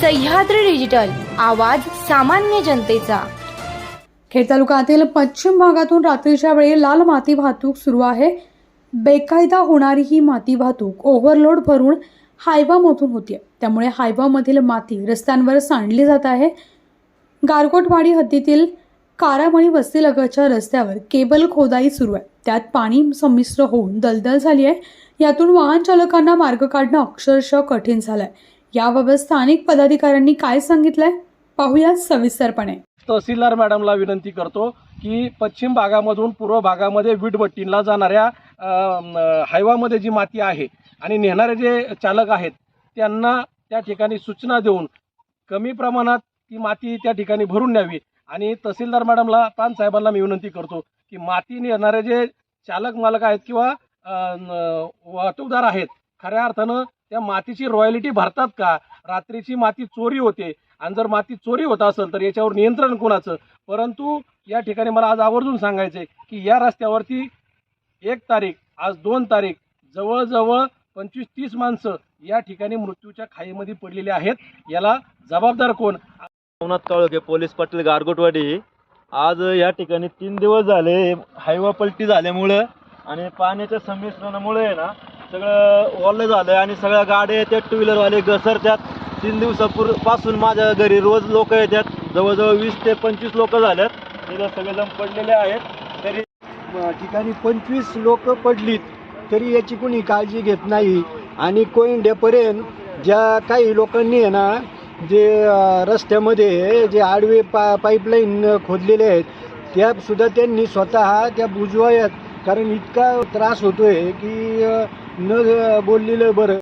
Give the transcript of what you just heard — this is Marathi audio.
सह्याद्री डिजिटल आवाज सामान्य जनतेचा. खेड तालुक्यातील पश्चिम भागातून रात्रीच्या वेळी लाल माती वाहतूक सुरू आहे. बेकायदा होणारी ही माती वाहतूक ओव्हरलोड भरून हायवामधून होतीये त्यामुळे हायवामधील माती रस्त्यांवर सांडली जात आहे. गारकोटवाडी हद्दीतील कारामणी वस्तीलगतच्या रस्त्यावर केबल खोदाई सुरू आहे. त्यात पाणी संमिश्र होऊन दलदल झाली आहे. यातून वाहन चालकांना मार्ग काढणं अक्षरशः कठीण झालं आहे याबाबत स्थानिक पदाधिकाऱ्यांनी काय सांगितलंय? पाहूया सविस्तरपणे. तहसीलदार मॅडमला विनंती करतो की पश्चिम भागामधून पूर्व भागामध्ये वीटभट्टीला जाणाऱ्या हायवामध्ये जी माती आहे आणि नेणारे जे चालक आहेत त्यांना त्या ठिकाणी सूचना देऊन कमी प्रमाणात ती माती त्या ठिकाणी भरून न्यावी. आणि तहसीलदार मॅडमला पान साहेबांना मी विनंती करतो की माती नेणारे जे चालक मालक आहेत किंवा वाहतूकदार आहेत खऱ्या अर्थानं त्या मातीची रॉयलिटी भरतात का? रात्रीची माती चोरी होते. आणि जर माती चोरी होत असेल तर याच्यावर नियंत्रण कोणाचं? परंतु या ठिकाणी मला आज आवर्जून सांगायचं आहे की या रस्त्यावरती एक तारीख आज दोन तारीख जवळजवळ पंचवीस तीस माणसं या ठिकाणी मृत्यूच्या खाईमध्ये पडलेली आहेत. याला जबाबदार कोण? नवनाथ काळोखे पोलीस पाटील गारगोटवाडी. आज या ठिकाणी तीन दिवस झाले हायवा पलटी झाल्यामुळं आणि पाण्याच्या संमिश्रणामुळे आहे ना सगळं ओलं झालं आणि सगळ्या गाड्या येतात टू व्हीलरवाले घसरतात. तीन दिवसापूरपासून माझ्या घरी रोज लोक येतात. जवळजवळ वीस ते पंचवीस लोक झाल्यात. तिथं सगळेजण पडलेले आहेत. तरी ठिकाणी पंचवीस लोक पडलीत तरी याची कुणी काळजी घेत नाही. आणि कोयंड्यापर्यंत ज्या काही लोकांनी आहे ना जे रस्त्यामध्ये जे आडवे पा पाईपलाईन खोदलेले आहेत त्यासुद्धा त्यांनी स्वतः त्या बुजवायात. कारण इतका त्रास होतोय की न बोललेलं बरं.